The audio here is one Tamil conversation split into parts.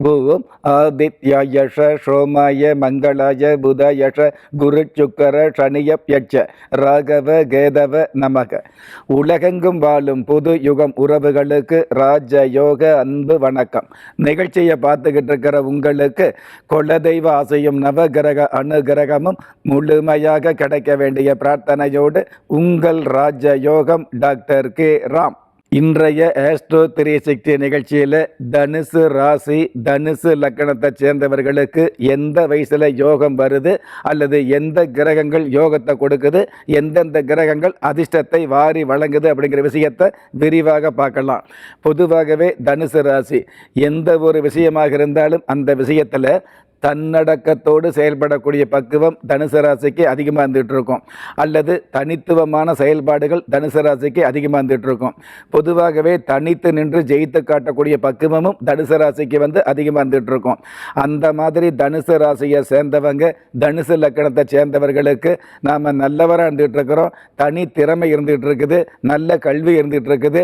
ஓம் ஆதித்யாயஷ சோமாய மங்களாய புதயஷ குரு சுக்கர சனியப்யட்ச ராகவ கேதவ நமக. உலகெங்கும் வாழும் புது யுகம் உறவுகளுக்கு ராஜ யோக அன்பு வணக்கம். நிகழ்ச்சியை பார்த்துக்கிட்டு இருக்கிற உங்களுக்கு குலதெய்வ ஆசையும் நவகிரக அனுகிரகமும் முழுமையாக கிடைக்க வேண்டிய பிரார்த்தனையோடு உங்கள் ராஜ யோகம் டாக்டர் கே. ராம். இன்றைய ஆஸ்ட்ரோ த்ரீ சிக்ஸ்டி நிகழ்ச்சியில் தனுசு ராசி தனுசு லக்கணத்தை சேர்ந்தவர்களுக்கு எந்த வயசில் யோகம் வருது அல்லது எந்த கிரகங்கள் யோகத்தை கொடுக்குது எந்தெந்த கிரகங்கள் அதிர்ஷ்டத்தை வாரி வழங்குது அப்படிங்கிற விஷயத்தை விரிவாக பார்க்கலாம். பொதுவாகவே தனுசு ராசி எந்த ஒரு விஷயமாக இருந்தாலும் அந்த விஷயத்தில் தன்னடக்கத்தோடு செயல்படக்கூடிய பக்குவம் தனுசு ராசிக்கு அதிகமாக இருந்துகிட்டு இருக்கும். அல்லது தனித்துவமான செயல்பாடுகள் தனுசு ராசிக்கு அதிகமாக இருந்துகிட்டு இருக்கும். பொதுவாகவே தனித்து நின்று ஜெயித்து காட்டக்கூடிய பக்குவமும் தனுசு ராசிக்கு வந்து அதிகமாக இருந்துகிட்டு இருக்கும். அந்த மாதிரி தனுசு ராசியை சேர்ந்தவங்க தனுசு லக்கணத்தை சேர்ந்தவர்களுக்கு நாம் நல்லவராக இருந்துகிட்டு இருக்கிறோம். தனி திறமை இருந்துகிட்டு இருக்குது. நல்ல கல்வி இருந்துகிட்டு இருக்குது.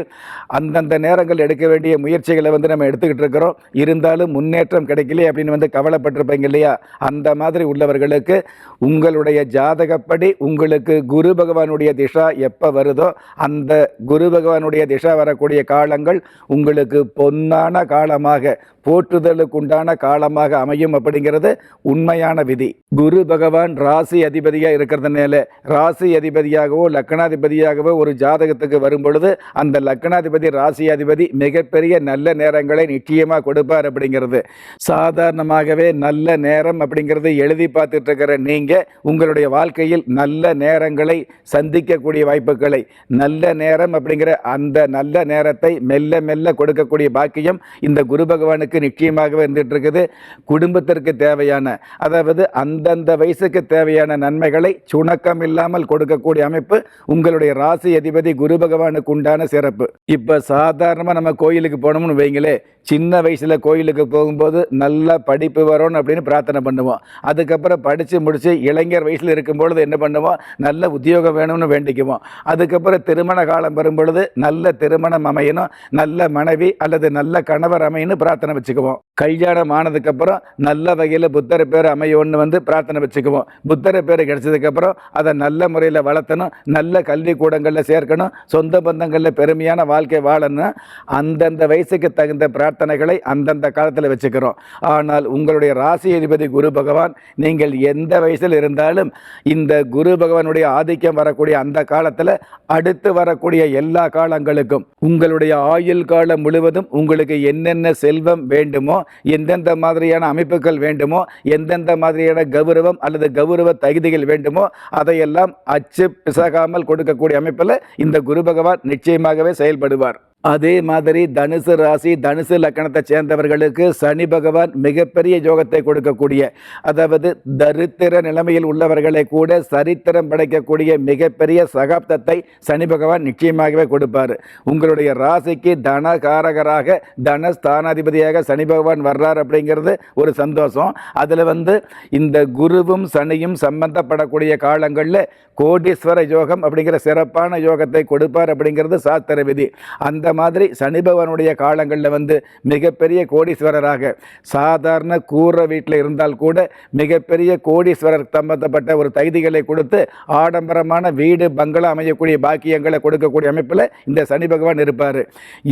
அந்தந்த நேரங்கள் எடுக்க வேண்டிய முயற்சிகளை வந்து நம்ம எடுத்துக்கிட்டு இருக்கிறோம். இருந்தாலும் முன்னேற்றம் கிடைக்கலையே அப்படின்னு வந்து கவலைப்பட்டு கவலைப்பட்டிருப்பீங்க இல்லையா? அந்த மாதிரி உள்ளவர்களுக்கு உங்களுடைய ஜாதகப்படி உங்களுக்கு குரு பகவானுடைய திசா எப்போ வருதோ அந்த குரு பகவானுடைய திசா வரக்கூடிய காலங்கள் உங்களுக்கு பொன்னான காலமாக போற்றுதலுக்கு உண்டான காலமாக அமையும் அப்படிங்கிறது உண்மையான விதி. குரு பகவான் ராசி அதிபதியாக இருக்கிறதுனால ராசி அதிபதியாகவோ லக்கணாதிபதியாகவோ ஒரு ஜாதகத்துக்கு வரும் பொழுது அந்த லக்கணாதிபதி ராசி அதிபதி மிகப்பெரிய நல்ல நேரங்களை நிச்சயமாக கொடுப்பார் அப்படிங்கிறது. சாதாரணமாகவே நல்ல நல்ல நேரம் அப்படிங்கிறது எழுதி பார்த்துட்டு இருக்கிற நீங்கள் உங்களுடைய வாழ்க்கையில் நல்ல நேரங்களை சந்திக்கக்கூடிய வாய்ப்புகளை நல்ல நேரம் அப்படிங்கிற அந்த நல்ல நேரத்தை மெல்ல மெல்ல கொடுக்கக்கூடிய பாக்கியம் இந்த குரு பகவானுக்கு நிச்சயமாகவே இருந்துட்டு இருக்குது குடும்பத்திற்கு தேவையான அதாவது அந்தந்த வயசுக்கு தேவையான நன்மைகளை சுணக்கம் இல்லாமல் கொடுக்கக்கூடிய அமைப்பு உங்களுடைய ராசி அதிபதி குரு பகவானுக்கு உண்டான சிறப்பு. இப்போ சாதாரணமாக நம்ம கோயிலுக்கு போனோம்னு வைங்களே சின்ன வயசில் கோயிலுக்கு போகும்போது நல்ல படிப்பு வரணும் அப்படின்னு பிரார்த்தனை பண்ணுவோம். அதுக்கப்புறம் படித்து முடித்து இளைஞர் வயசில் இருக்கும் பொழுது என்ன பண்ணுவோம்? நல்ல உத்தியோகம் வேணும்னு வேண்டிக்குவோம். அதுக்கப்புறம் திருமண காலம் வரும் பொழுது நல்ல திருமணம் அமையணும். நல்ல மனைவி அல்லது நல்ல கணவர் அமையணும் பிரார்த்தனை வச்சுக்குவோம். கல்யாணம் ஆனதுக்கப்புறம் நல்ல வகையில் புத்தர் பேர் அமையணும்னு வந்து பிரார்த்தனை வச்சுக்குவோம். புத்தர் பேர் கிடைச்சதுக்கப்புறம் அதை நல்ல முறையில் வளர்த்தணும். நல்ல கல்வி கூடங்களில் சேர்க்கணும். சொந்த பந்தங்களில் பெருமையான வாழ்க்கை வாழணும். அந்தந்த வயசுக்கு தகுந்த பிரார்த்தனைகளை அந்தந்த காலத்தில் வச்சுக்கிறோம். ஆனால் உங்களுடைய ரா அதிபதி குரு பகவான் நீங்கள் எந்த வயசில் இருந்தாலும் இந்த குரு பகவானுடைய ஆதிக்கம் வரக்கூடிய அந்த காலத்தில் அடுத்து வரக்கூடிய எல்லா காலங்களுக்கும் உங்களுடைய ஆயுள் காலம் முழுவதும் உங்களுக்கு என்னென்ன செல்வம் வேண்டுமோ எந்தெந்த மாதிரியான அமைப்புகள் வேண்டுமோ எந்தெந்த மாதிரியான கௌரவம் அல்லது கௌரவ தகுதிகள் வேண்டுமோ அதையெல்லாம் அச்சு பிசகாமல் கொடுக்கக்கூடிய அமைப்பில் இந்த குரு பகவான் நிச்சயமாகவே செயல்படுவார். அதே மாதிரி தனுசு ராசி தனுசு லக்கணத்தை சேர்ந்தவர்களுக்கு சனி பகவான் மிகப்பெரிய யோகத்தை கொடுக்கக்கூடிய அதாவது தரித்திர நிலைமையில் உள்ளவர்களை கூட சரித்திரம் படைக்கக்கூடிய மிகப்பெரிய சகாப்தத்தை சனி பகவான் நிச்சயமாகவே கொடுப்பார். உங்களுடைய ராசிக்கு தனகாரகராக தனஸ்தானாதிபதியாக சனி பகவான் வர்றார் அப்படிங்கிறது ஒரு சந்தோஷம். அதில் வந்து இந்த குருவும் சனியும் சம்பந்தப்படக்கூடிய காலங்களில் கோடீஸ்வர யோகம் அப்படிங்கிற சிறப்பான யோகத்தை கொடுப்பார் அப்படிங்கிறது சாஸ்திர விதி. அந்த மாதிரி சனிபவனுடைய காலங்களில் வந்து மிகப்பெரிய கோடீஸ்வரராக சாதாரண கூற வீட்டில் இருந்தால் கூட மிகப்பெரிய கோடீஸ்வரர் சம்பந்தப்பட்ட ஒரு தகுதிகளை கொடுத்து ஆடம்பரமான வீடு பங்களா அமையக்கூடிய பாக்கியங்களை கொடுக்கக்கூடிய அமைப்பில் இந்த சனி பகவான் இருப்பார்.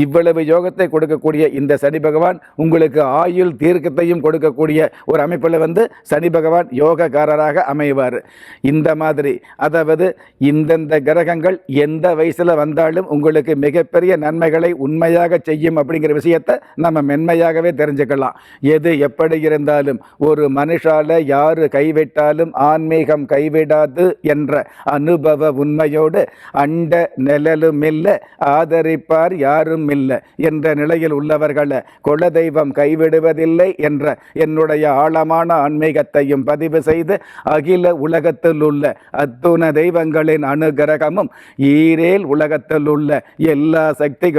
இவ்வளவு யோகத்தை கொடுக்கக்கூடிய இந்த சனி பகவான் உங்களுக்கு ஆயுள் தீர்க்கத்தையும் கொடுக்கக்கூடிய ஒரு அமைப்பில் வந்து சனி பகவான் யோகக்காரராக அமைவார். இந்த மாதிரி அதாவது இந்தந்த கிரகங்கள் எந்த வயசில் வந்தாலும் உங்களுக்கு மிகப்பெரிய நன்மை நன்மைகளை உண்மையாக செய்யும் அப்படிங்கிற விஷயத்தை நம்ம மென்மையாகவே தெரிஞ்சுக்கலாம். எது எப்படி இருந்தாலும் ஒரு மனுஷால யாரு கைவிட்டாலும் ஆன்மீகம் கைவிடாது என்ற அனுபவ உண்மையோடு அண்ட நிழலும் இல்லை ஆதரிப்பார் யாரும் இல்லை என்ற நிலையில் உள்ளவர்களை குலதெய்வம் கைவிடுவதில்லை என்ற என்னுடைய ஆழமான ஆன்மீகத்தையும் பதிவு செய்து அகில உலகத்தில் உள்ள அத்துண தெய்வங்களின் அனுகிரகமும் ஈரேல் உலகத்தில் உள்ள எல்லா சக்திகள்